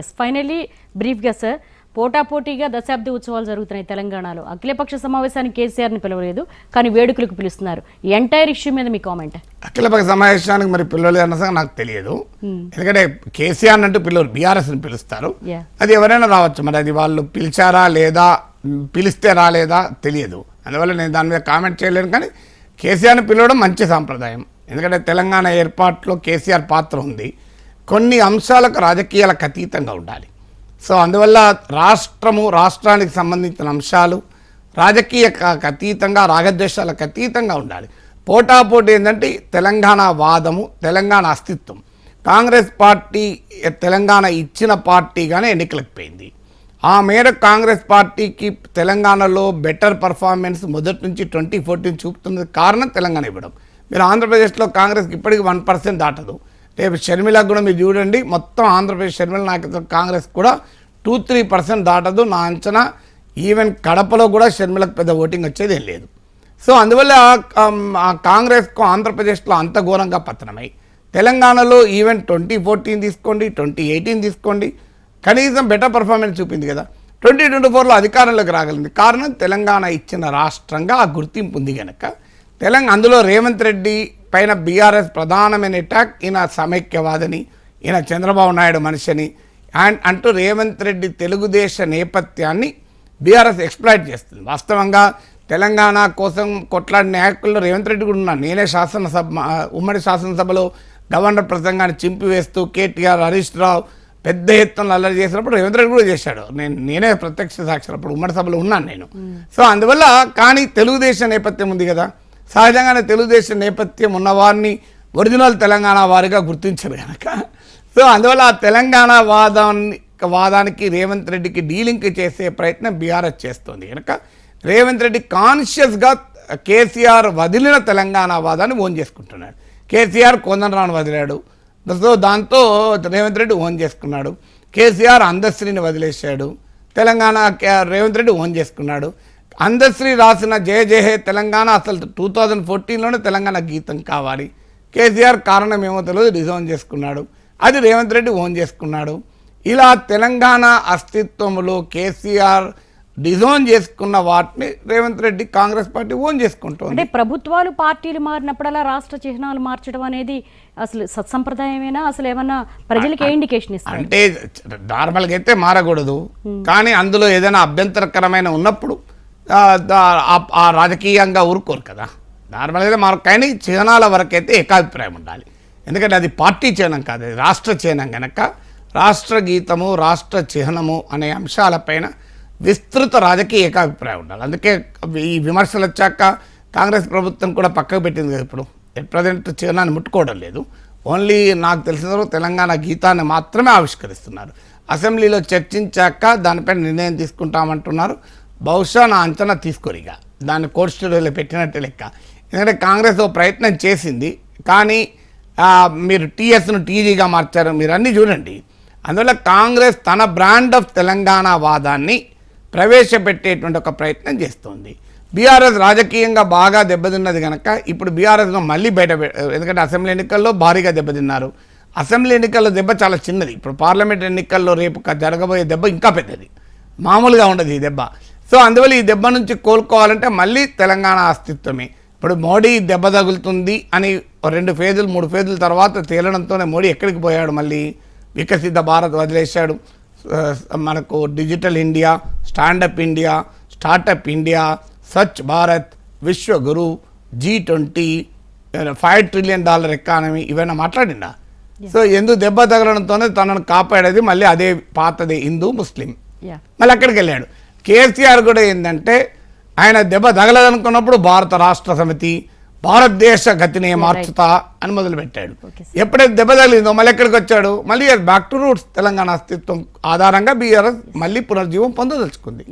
Yes finally బ్రీఫ్గా sir పోటాపోటీగా దశాబ్ది ఉత్సవాలు జరుగుతున్నాయి తెలంగాణలో. అఖిలపక్ష సమావేశానికి కేసీఆర్ని పిలవలేదు కానీ వేడుకలకు పిలుస్తున్నారు. ఎంటైర్ ఇష్యూ మీద మీ కామెంట్ అఖిలపక్ష సమావేశానికి మరి పిల్లలు అన్న నాకు తెలియదు. ఎందుకంటే కేసీఆర్ అంటూ పిల్లలు బీఆర్ఎస్ని పిలుస్తారు. అది ఎవరైనా రావచ్చు మరి అది వాళ్ళు పిలిచారా లేదా పిలిస్తే రాలేదా తెలియదు. అందువల్ల నేను దాని మీద కామెంట్ చేయలేను కానీ కేసీఆర్ని పిలవడం మంచి సాంప్రదాయం. ఎందుకంటే తెలంగాణ ఏర్పాటులో కేసీఆర్ పాత్ర ఉంది. కొన్ని అంశాలకు రాజకీయాలకు అతీతంగా ఉండాలి. సో అందువల్ల రాష్ట్రము రాష్ట్రానికి సంబంధించిన అంశాలు రాజకీయ అతీతంగా రాగద్వేషాలకు అతీతంగా ఉండాలి. పోటాపోటీ ఏంటంటే తెలంగాణ వాదము తెలంగాణ అస్తిత్వం. కాంగ్రెస్ పార్టీ తెలంగాణ ఇచ్చిన పార్టీగానే ఎన్నికలకు పోయింది. ఆ మేరకు కాంగ్రెస్ పార్టీకి తెలంగాణలో బెటర్ పర్ఫార్మెన్స్ మొదటి నుంచి ట్వంటీ ఫోర్టీన్ చూపుతున్నది కారణం తెలంగాణ ఇవ్వడం. మీరు ఆంధ్రప్రదేశ్లో కాంగ్రెస్కి ఇప్పటికి వన్ పర్సెంట్ దాటదు. రేపు షర్మిలకు కూడా మీరు చూడండి. మొత్తం ఆంధ్రప్రదేశ్ షర్మిల నాయకత్వం కాంగ్రెస్ కూడా టూ త్రీ పర్సెంట్ దాటదు. నా అంచనా ఈవెన్ కడపలో కూడా షర్మిలకు పెద్ద ఓటింగ్ వచ్చేది ఏం లేదు. సో అందువల్ల ఆ- కాంగ్రెస్కు ఆంధ్రప్రదేశ్లో అంత ఘోరంగా పతనమై తెలంగాణలో ఈవెన్ ట్వంటీ ఫోర్టీన్ తీసుకోండి ట్వంటీ ఎయిటీన్ తీసుకోండి. కనీసం బెటర్ పర్ఫార్మెన్స్ చూపింది కదా. ట్వంటీ ట్వంటీ ఫోర్లో అధికారంలోకి రాగలింది కారణం తెలంగాణ ఇచ్చిన రాష్ట్రంగా ఆ గుర్తింపు ఉంది కనుక తెలంగాణ అందులో రేవంత్ రెడ్డి పైన బీఆర్ఎస్ ప్రధానమైన అటాక్ ఈయన సమైక్యవాదని ఈయన చంద్రబాబు నాయుడు మనిషిని. అండ్ అంటూ రేవంత్ రెడ్డి తెలుగుదేశ నేపథ్యాన్ని బీఆర్ఎస్ ఎక్స్ప్లాయిట్ చేస్తుంది. వాస్తవంగా తెలంగాణ కోసం కొట్లాడిన నాయకుల్లో రేవంత్ రెడ్డి కూడా ఉన్నాను నేనే శాసనసభ ఉమ్మడి శాసనసభలో గవర్నర్ ప్రసంగాన్ని చింపివేస్తూ కేటీఆర్ హరీష్ రావు పెద్ద ఎత్తున అల్లరి చేసినప్పుడు రేవంత్ రెడ్డి కూడా చేశాడు. నేను నేనే ప్రత్యక్ష సాక్షి అప్పుడు ఉమ్మడి సభలో ఉన్నాను నేను. సో అందువల్ల కానీ తెలుగుదేశం నేపథ్యం ఉంది కదా. సహజంగానే తెలుగుదేశం నేపథ్యం ఉన్నవారిని ఒరిజినల్ తెలంగాణ వారిగా గుర్తించరు కనుక సో అందువల్ల ఆ తెలంగాణ వాదాన్ని వాదానికి రేవంత్ రెడ్డికి డీలింక్ చేసే ప్రయత్నం బీఆర్ఎస్ చేస్తుంది కనుక రేవంత్ రెడ్డి కాన్షియస్గా కేసీఆర్ వదిలిన తెలంగాణ వాదాన్ని ఓన్ చేసుకుంటున్నాడు. కేసీఆర్ కొందనరాను వదిలాడు. సో దాంతో రేవంత్ రెడ్డి ఓన్ చేసుకున్నాడు. కేసీఆర్ అందశ్రీని వదిలేశాడు. తెలంగాణ రేవంత్ రెడ్డి ఓన్ చేసుకున్నాడు. అందశ్రీ రాసిన జయ జయ హే తెలంగాణ అసలు టూ థౌజండ్ ఫోర్టీన్లోనే తెలంగాణ గీతం కావాలి. కేసీఆర్ కారణం ఏమో తెలియదు డిజైన్ చేసుకున్నాడు. అది రేవంత్ రెడ్డి ఓన్ చేసుకున్నాడు. ఇలా తెలంగాణ అస్తిత్వంలో కేసీఆర్ డిజైన్ చేసుకున్న వాటిని రేవంత్ రెడ్డి కాంగ్రెస్ పార్టీ ఓన్ చేసుకుంటుంది. అంటే ప్రభుత్వాలు పార్టీలు మారినప్పుడల్లా రాష్ట్ర చిహ్నాలు మార్చడం అనేది అసలు సత్సంప్రదాయమేనా? అసలు ఏమన్నా ప్రజలకు ఏ ఇండికేషన్ ఇస్తారు? అంటే నార్మల్గా అయితే మారకూడదు. కానీ అందులో ఏదైనా అభ్యంతరకరమైన ఉన్నప్పుడు ఆ, రాజకీయంగా ఊరుకోరు కదా. నార్మల్గా అయితే మారు కానీ చిహ్నాల వరకైతే ఏకాభిప్రాయం ఉండాలి. ఎందుకంటే అది పార్టీ చిహ్నం కాదు అది రాష్ట్ర చిహ్నం కనుక రాష్ట్ర గీతము రాష్ట్ర చిహ్నము అనే అంశాలపైన విస్తృత రాజకీయ ఏకాభిప్రాయం ఉండాలి. అందుకే ఈ విమర్శలు వచ్చాక కాంగ్రెస్ ప్రభుత్వం కూడా పక్కకు పెట్టింది కదా ఇప్పుడు. ఎట్ ప్రజెంట్ చిహ్నాన్ని ముట్టుకోవడం లేదు. ఓన్లీ నాకు తెలిసిన తెలంగాణ గీతాన్ని మాత్రమే ఆవిష్కరిస్తున్నారు. అసెంబ్లీలో చర్చించాక దానిపైన నిర్ణయం తీసుకుంటామంటున్నారు. బహుశా నా అంచనా తీసుకోరిగా దాన్ని కోర్ట్ స్టూడియోలో పెట్టినట్టు లెక్క. ఎందుకంటే కాంగ్రెస్ ఓ ప్రయత్నం చేసింది. కానీ మీరు టీఎస్ను టీజీగా మార్చారు. మీరు అన్నీ చూడండి. అందువల్ల కాంగ్రెస్ తన బ్రాండ్ ఆఫ్ తెలంగాణ వాదాన్ని ప్రవేశపెట్టేటువంటి ఒక ప్రయత్నం చేస్తోంది. బీఆర్ఎస్ రాజకీయంగా బాగా దెబ్బతిన్నది కనుక ఇప్పుడు బీఆర్ఎస్ను మళ్ళీ బయట ఎందుకంటే అసెంబ్లీ ఎన్నికల్లో భారీగా దెబ్బతిన్నారు. అసెంబ్లీ ఎన్నికల్లో దెబ్బ చాలా చిన్నది. ఇప్పుడు పార్లమెంట్ ఎన్నికల్లో రేపు జరగబోయే దెబ్బ ఇంకా పెద్దది. మామూలుగా ఉండదు ఈ దెబ్బ. సో అందువల్ల ఈ దెబ్బ నుంచి కోలుకోవాలంటే మళ్ళీ తెలంగాణ అస్తిత్వమే. ఇప్పుడు మోడీ దెబ్బ తగులుతుంది అని రెండు ఫేజులు మూడు ఫేజుల తర్వాత తేలడంతోనే మోడీ ఎక్కడికి పోయాడు మళ్ళీ? వికసిత భారత్ వదిలేశాడు. మనకు digital India stand up India startup India Swachh Bharat Vishwaguru G twenty five trillion dollar economy ఇవన్నీ మాట్లాడిండా? సో ఎందుకు దెబ్బ తగలడంతోనే తనను కాపాడేది మళ్ళీ అదే పాతదే హిందూ ముస్లిం. మళ్ళీ అక్కడికి వెళ్ళాడు. కేసీఆర్ కూడా ఏంటంటే ఆయన దెబ్బ తగలదనుకున్నప్పుడు భారత రాష్ట్ర సమితి భారతదేశ గతిని మార్చుతా అని మొదలుపెట్టాడు. ఎప్పుడైతే దెబ్బ తగిలిందో మళ్ళీ ఎక్కడికి వచ్చాడు? మళ్ళీ బ్యాక్ టు రూట్స్ తెలంగాణ అస్తిత్వం ఆధారంగా బీఆర్ఎస్ మళ్ళీ పునర్జీవం పొందదలుచుకుంది.